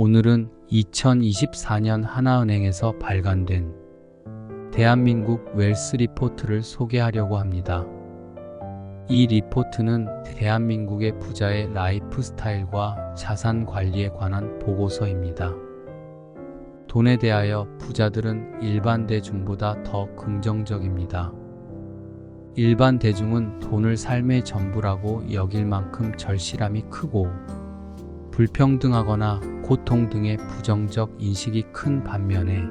오늘은 2024년 하나은행에서 발간된 대한민국 웰스 리포트를 소개하려고 합니다. 이 리포트는 대한민국의 부자의 라이프 스타일과 자산 관리에 관한 보고서입니다. 돈에 대하여 부자들은 일반 대중보다 더 긍정적입니다. 일반 대중은 돈을 삶의 전부라고 여길 만큼 절실함이 크고 불평등하거나 고통 등의 부정적 인식이 큰 반면에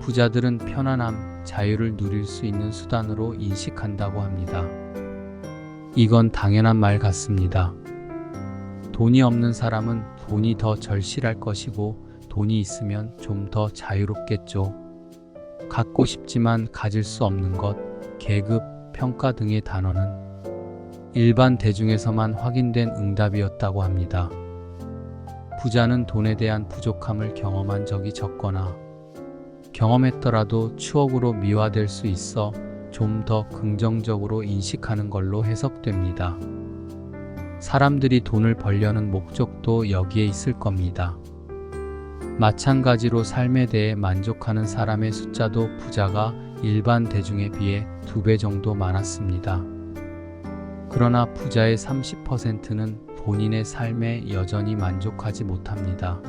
부자들은 편안함, 자유를 누릴 수 있는 수단으로 인식한다고 합니다. 이건 당연한 말 같습니다. 돈이 없는 사람은 돈이 더 절실할 것이고 돈이 있으면 좀 더 자유롭겠죠. 갖고 싶지만 가질 수 없는 것, 계급, 평가 등의 단어는 일반 대중에서만 확인된 응답이었다고 합니다. 부자는 돈에 대한 부족함을 경험한 적이 적거나 경험했더라도 추억으로 미화될 수 있어 좀 더 긍정적으로 인식하는 걸로 해석됩니다. 사람들이 돈을 벌려는 목적도 여기에 있을 겁니다. 마찬가지로 삶에 대해 만족하는 사람의 숫자도 부자가 일반 대중에 비해 두 배 정도 많았습니다. 그러나 부자의 30%는 본인의 삶에 여전히 만족하지 못합니다.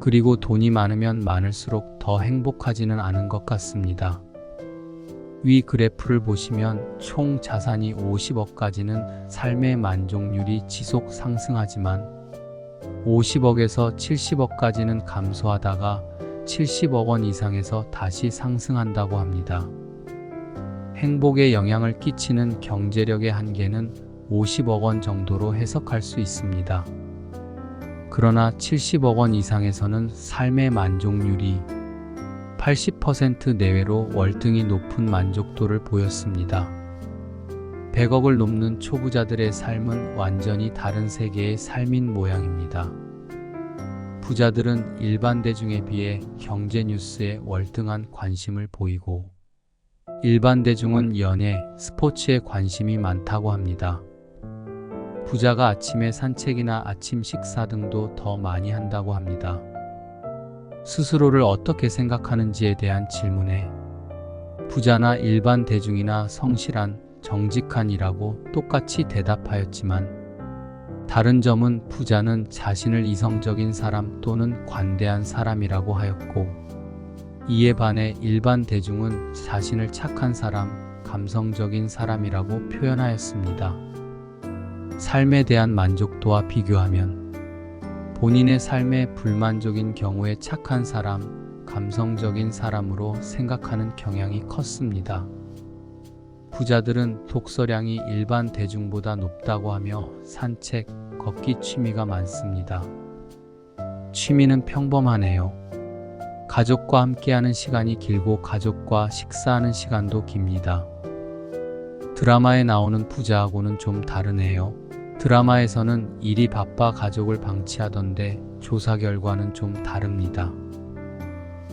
그리고 돈이 많으면 많을수록 더 행복하지는 않은 것 같습니다. 위 그래프를 보시면 총 자산이 50억까지는 삶의 만족률이 지속 상승하지만 50억에서 70억까지는 감소하다가 70억 원 이상에서 다시 상승한다고 합니다. 행복에 영향을 끼치는 경제력의 한계는 50억 원 정도로 해석할 수 있습니다. 그러나 70억 원 이상에서는 삶의 만족률이 80% 내외로 월등히 높은 만족도를 보였습니다. 100억을 넘는 초부자들의 삶은 완전히 다른 세계의 삶인 모양입니다. 부자들은 일반 대중에 비해 경제 뉴스에 월등한 관심을 보이고 일반 대중은 연애, 스포츠에 관심이 많다고 합니다. 부자가 아침에 산책이나 아침 식사 등도 더 많이 한다고 합니다. 스스로를 어떻게 생각하는지에 대한 질문에 부자나 일반 대중이나 성실한, 정직한이라고 똑같이 대답하였지만 다른 점은 부자는 자신을 이성적인 사람 또는 관대한 사람이라고 하였고 이에 반해 일반 대중은 자신을 착한 사람, 감성적인 사람이라고 표현하였습니다. 삶에 대한 만족도와 비교하면 본인의 삶에 불만족인 경우에 착한 사람, 감성적인 사람으로 생각하는 경향이 컸습니다. 부자들은 독서량이 일반 대중보다 높다고 하며 산책, 걷기 취미가 많습니다. 취미는 평범하네요. 가족과 함께하는 시간이 길고 가족과 식사하는 시간도 깁니다. 드라마에 나오는 부자하고는 좀 다르네요. 드라마에서는 일이 바빠 가족을 방치하던데 조사 결과는 좀 다릅니다.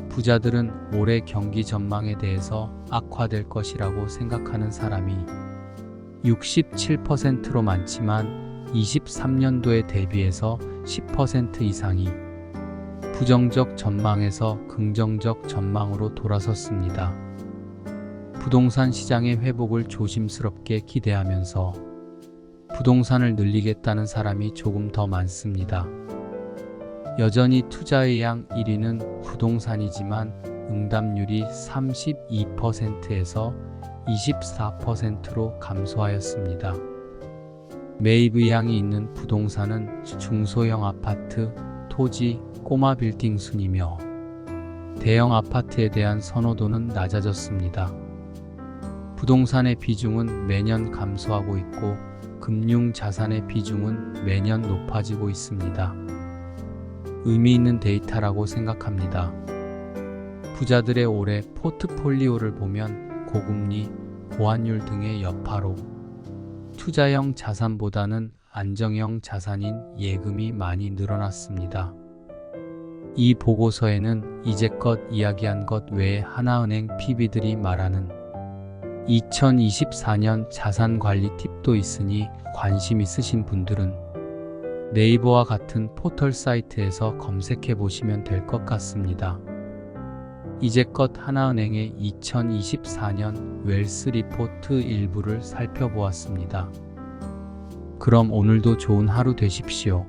부자들은 올해 경기 전망에 대해서 악화될 것이라고 생각하는 사람이 67%로 많지만 23년도에 대비해서 10% 이상이 부정적 전망에서 긍정적 전망으로 돌아섰습니다. 부동산 시장의 회복을 조심스럽게 기대하면서 부동산을 늘리겠다는 사람이 조금 더 많습니다. 여전히 투자의 양 1위는 부동산이지만 응답률이 32%에서 24%로 감소하였습니다. 매입 의향이 있는 부동산은 중소형 아파트, 토지, 꼬마 빌딩 순이며 대형 아파트에 대한 선호도는 낮아졌습니다. 부동산의 비중은 매년 감소하고 있고 금융 자산의 비중은 매년 높아지고 있습니다. 의미 있는 데이터라고 생각합니다. 부자들의 올해 포트폴리오를 보면 고금리, 고환율 등의 여파로 투자형 자산보다는 안정형 자산인 예금이 많이 늘어났습니다. 이 보고서에는 이제껏 이야기한 것 외에 하나은행 PB들이 말하는 2024년 자산 관리 팁도 있으니 관심 있으신 분들은 네이버와 같은 포털 사이트에서 검색해 보시면 될 것 같습니다. 이제껏 하나은행의 2024년 웰스 리포트 일부를 살펴보았습니다. 그럼 오늘도 좋은 하루 되십시오.